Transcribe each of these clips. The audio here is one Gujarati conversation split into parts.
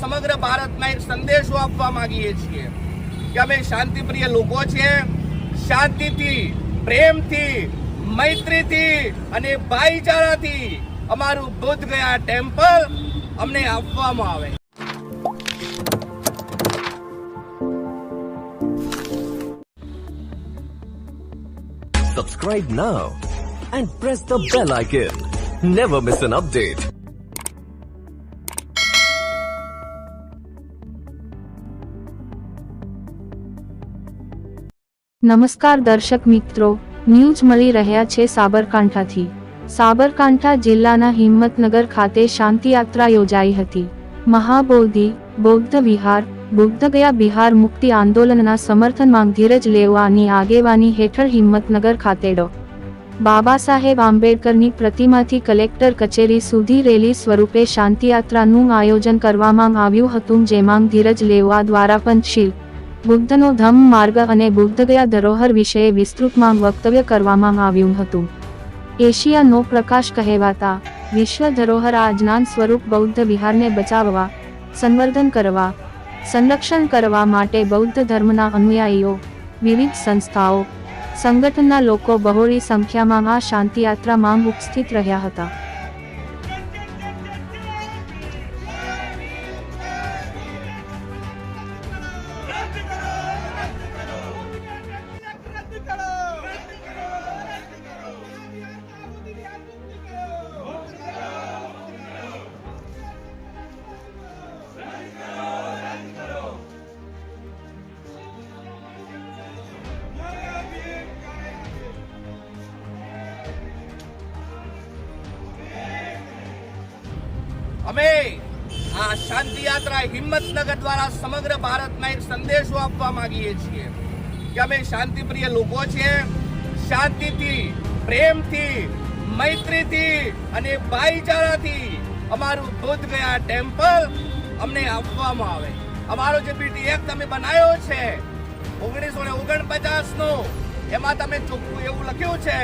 સમગ્ર ભારતમાં એક સંદેશો આપવા માંગીએ છીએ કે અમે શાંતિપ્રિય લોકો છીએ શાંતિથી, પ્રેમથી, મૈત્રીથી અને ભાઈચારાથી અમારું બુદ્ધ ગયા ટેમ્પલ અમને આપવામાં આવે Subscribe now and press the bell icon. Never miss an update. નમસ્કાર દર્શક મિત્રો, ન્યૂઝ મળી રહ્યા છે સાબરકાંઠાથી. સાબરકાંઠા જિલ્લાના હિંમતનગર ખાતે શાંતિયાત્રા યોજાઈ હતી. મહાબોધિ, બૌદ્ધ વિહાર, બુદ્ધ ગયા બિહાર મુક્તિ આંદોલનના સમર્થનમાં ધીરજ લેવાની આગેવાની હેઠળ હિંમતનગર ખાતે ડો. બાબા સાહેબ આંબેડકરની પ્રતિમાથી કલેક્ટર કચેરી સુધી રેલી સ્વરૂપે શાંતિયાત્રાનું આયોજન કરવામાં આવ્યું હતું, જેમાં ધીરજ લેવા દ્વારા પંચશીલ બુદ્ધનો ધમ્મ માર્ગ અને બુદ્ધગયા ધરોહર વિશે વિસ્તૃતમાં વક્તવ્ય કરવામાં આવ્યું હતું. એશિયાનો પ્રકાશ કહેવાતા વિશ્વ ધરોહર આ જ્ઞાન સ્વરૂપ બૌદ્ધ વિહારને બચાવવા, સંવર્ધન કરવા, સંરક્ષણ કરવા માટે બૌદ્ધ ધર્મના અનુયાયીઓ, વિવિધ સંસ્થાઓ, સંગઠનના લોકો બહોળી સંખ્યામાં આ શાંતિયાત્રામાં ઉપસ્થિત રહ્યા હતા. અમે આ શાંતિ યાત્રા હિંમતનગર દ્વારા સમગ્ર ભારતમાં એક સંદેશો આપવા માંગીએ છીએ કે અમે શાંતિપ્રિય લોકો છીએ, શાંતિથી, પ્રેમથી, મૈત્રીથી અને ભાઈચારાથી અમારું બુદ્ધ ગયા ટેમ્પલ અમને આપવામાં આવે. અમારો જે બીટી એક્ટ તમે બનાવ્યો છે, ઓગણીસો ને ઓગણપચાસ નો એમાં તમે ચોખ્ખું એવું લખ્યું છે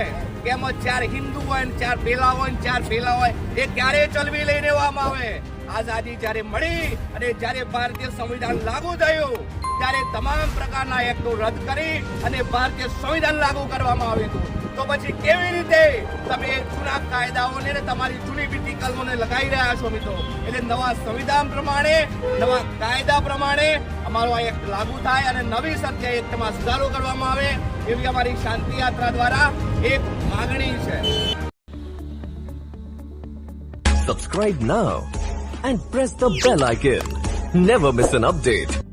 એમાં ચાર હિન્દુ હોય ને ચાર પેલા હોય ચાર પેલા હોય, એ ક્યારે ચલવી લઈ લેવામાં આવે. આઝાદી જ્યારે મળી અને જ્યારે ભારતીય સંવિધાન લાગુ થયું, ત્યારે તમામ પ્રકારના એક્ટો રદ કરી અને ભારતીય સંવિધાન લાગુ કરવામાં આવ્યું હતું. તો પછી કેવી રીતે તમે જૂના કાયદાઓને તમારી જૂની બીટી કલમોને લગાવી રહ્યા છો મિત્રો? એટલે નવા સંવિધાન પ્રમાણે, નવા કાયદા પ્રમાણે અમારો આ એક્ટ લાગુ થાય અને નવી સત્ય એક્ટમાં સુધારો કરવામાં આવે. એવી અમારી શાંતિ યાત્રા દ્વારા એક માગણી છે Subscribe now and press the bell icon. Never miss an update.